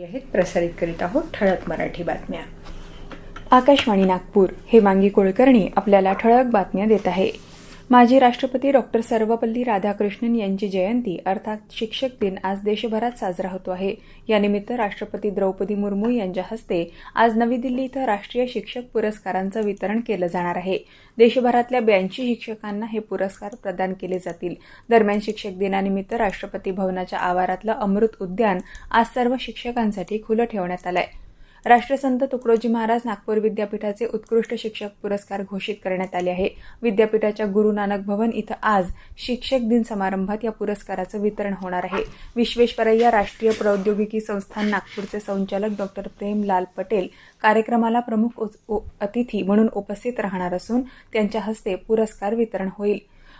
आहेत प्रसारित करीत आहोत ठळक मराठी बातम्या. आकाशवाणी नागपूर हे वांगी कुलकर्णी आपल्याला ठळक बातम्या देत आहे. माजी राष्ट्रपती डॉक्टर सर्वपल्ली राधाकृष्णन यांची जयंती अर्थात शिक्षक दिन आज देशभरात साजरा होतो आहे. यानिमित्त राष्ट्रपती द्रौपदी मुर्मू यांच्या हस्ते आज नवी दिल्ली इथं राष्ट्रीय शिक्षक पुरस्कारांचं वितरण केलं जाणार आहे. देशभरातल्या ब्याऐंशी शिक्षकांना हे पुरस्कार प्रदान केले जातील. दरम्यान शिक्षक दिनानिमित्त राष्ट्रपती भवनाच्या आवारातलं अमृत उद्यान आज सर्व शिक्षकांसाठी खुलं ठेवण्यात आलं आहे राष्ट्रसंत तुकडोजी महाराज नागपूर विद्यापीठाचे उत्कृष्ट शिक्षक पुरस्कार घोषित करण्यात आले आहे. विद्यापीठाच्या गुरु नानक भवन इथं आज शिक्षक दिन समारंभात या पुरस्काराचं वितरण होणार आहे. विश्वेश्वरय्या राष्ट्रीय प्रौद्योगिकी संस्थान नागपूरचे संचालक डॉक्टर प्रेमलाल पटेल कार्यक्रमाला प्रमुख अतिथी म्हणून उपस्थित राहणार असून त्यांच्या हस्ते पुरस्कार वितरण होईल.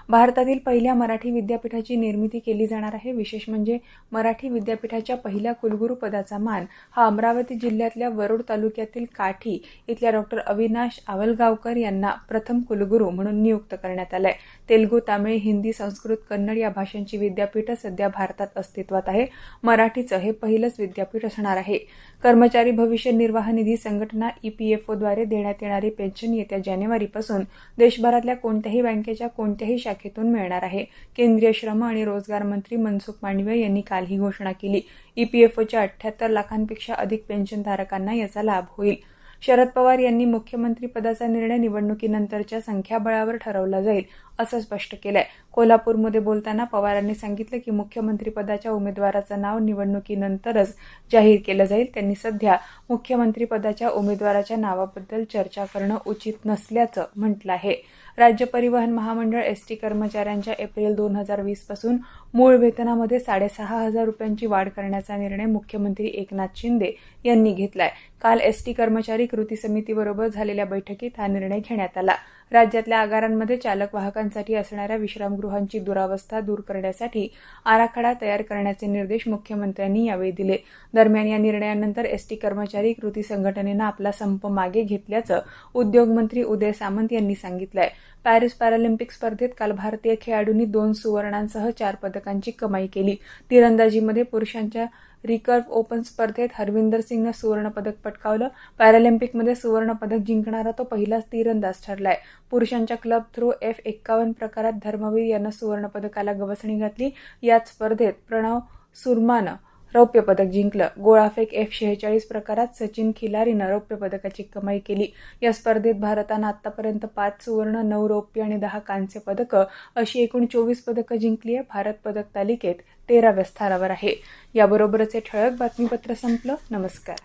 भारतातील पहिल्या मराठी विद्यापीठाची निर्मिती केली जाणार आहे. विशेष म्हणजे मराठी विद्यापीठाच्या पहिल्या कुलगुरू पदाचा मान हा अमरावती जिल्ह्यातल्या वरुड तालुक्यातील काठी इथल्या डॉक्टर अविनाश आवलगावकर यांना प्रथम कुलगुरू म्हणून नियुक्त करण्यात आलाय. तेलगू तामिळ हिंदी संस्कृत कन्नड या भाषांची विद्यापीठं सध्या भारतात अस्तित्वात आहे. मराठीचं हे पहिलंच विद्यापीठ असणार आहे. कर्मचारी भविष्य निर्वाह निधी संघटना ईपीएफओद्वारे देण्यात येणारी पेन्शन येत्या जानेवारीपासून देशभरातल्या कोणत्याही बँकेच्या कोणत्याही शाखेतून मिळणार आहे. केंद्रीय श्रम आणि रोजगार मंत्री मनसुख मांडवीय यांनी काल ही घोषणा केली. ईपीएफओच्या अठ्याहत्तर लाखांपेक्षा अधिक पेन्शनधारकांना याचा लाभ होईल. शरद पवार यांनी मुख्यमंत्री पदाचा निर्णय निवडणुकीनंतरच्या संख्याबळावर ठरवला जाईल. असं स्पष्ट केलंय. कोल्हापूरमध्ये बोलताना पवारांनी सांगितलं की मुख्यमंत्रीपदाच्या उमेदवाराचं नाव निवडणुकीनंतरच जाहीर केलं जाईल. त्यांनी सध्या मुख्यमंत्रीपदाच्या उमेदवाराच्या नावाबद्दल चर्चा करणं उचित नसल्याचं म्हटलं आहे. राज्य परिवहन महामंडळ एसटी कर्मचाऱ्यांच्या एप्रिल दोन हजार वीसपासून मूळ वेतनामध्ये साडेसहा हजार रुपयांची वाढ करण्याचा निर्णय मुख्यमंत्री एकनाथ शिंदे यांनी घेतलाय. काल एसटी कर्मचारी कृती समितीबरोबर झालेल्या बैठकीत हा निर्णय घेण्यात आला. राज्यातल्या आगारांमध्ये चालक वाहकांसाठी असणाऱ्या विश्रामगृहांची दुरावस्था दूर करण्यासाठी आराखडा तयार करण्याचे निर्देश मुख्यमंत्र्यांनी यावेळी दिले. दरम्यान या निर्णयानंतर एसटी कर्मचारी कृती संघटनेनं आपला संप मागे घेतल्याचं उद्योगमंत्री उदय सामंत यांनी सांगितलंय. पॅरिस पॅरालिम्पिक स्पर्धेत काल भारतीय खेळाडूंनी दोन सुवर्णांसह चार पदकांची कमाई केली. तिरंदाजीमध्ये पुरुषांच्या रिकर्व ओपन स्पर्धेत हरविंदर सिंगनं सुवर्णपदक पटकावलं. पॅरालिम्पिकमध्ये सुवर्णपदक जिंकणारा तो पहिलाच तीरंदाज ठरलाय. पुरुषांच्या क्लब थ्रू एफ एक्कावन्न प्रकारात धर्मवीर यानं सुवर्णपदकाला गवसणी घातली. याच स्पर्धेत प्रणव सुरमानं रौप्य पदक जिंकलं. गोळाफेक एफ शेहेचाळीस प्रकारात सचिन खिलारीनं रौप्य पदकाची कमाई केली. या स्पर्धेत भारतानं आतापर्यंत पाच सुवर्ण नऊ रौप्य आणि दहा कांस्य पदकं अशी एकूण चोवीस पदकं जिंकली आहे भारत पदक तालिकेत तेराव्या स्थानावर आहे. याबरोबरच हे ठळक बातमीपत्र संपलं. नमस्कार.